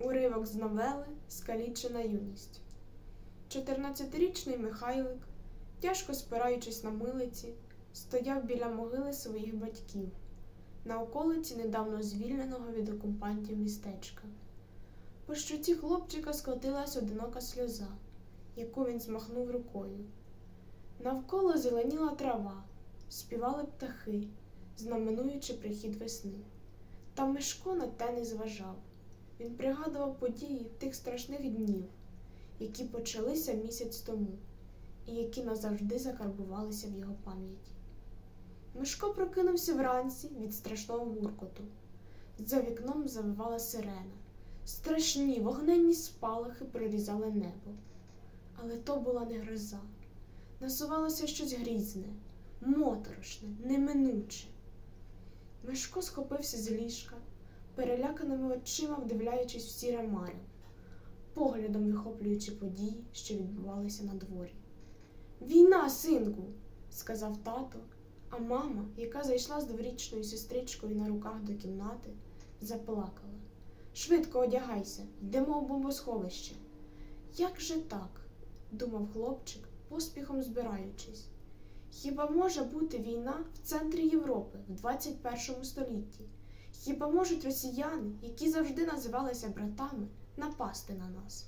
Уривок з новели Скалічена юність. 14-річний Михайлик, тяжко спираючись на милиці, стояв біля могили своїх батьків на околиці недавно звільненого від окупантів містечка. По щоці хлопчика скотилась одинока сльоза, яку він змахнув рукою. Навколо зеленіла трава, співали птахи, знаменуючи прихід весни. Та Мишко на те не зважав. Він пригадував події тих страшних днів, які почалися місяць тому, і які назавжди закарбувалися в його пам'яті. Мишко прокинувся вранці від страшного гуркоту. За вікном завивала сирена. Страшні вогненні спалахи прорізали небо. Але то була не гроза. Насувалося щось грізне, моторошне, неминуче. Мишко схопився з ліжка, переляканими очима вдивляючись в сіре марево, поглядом вихоплюючи події, що відбувалися на дворі. Війна, синку, сказав тато, а мама, яка зайшла з дворічною сестричкою на руках до кімнати, заплакала. Швидко одягайся, йдемо в бомбосховище. Як же так? думав хлопчик, поспіхом збираючись. Хіба може бути війна в центрі Європи в 21 столітті? Хіба можуть росіяни, які завжди називалися братами, напасти на нас?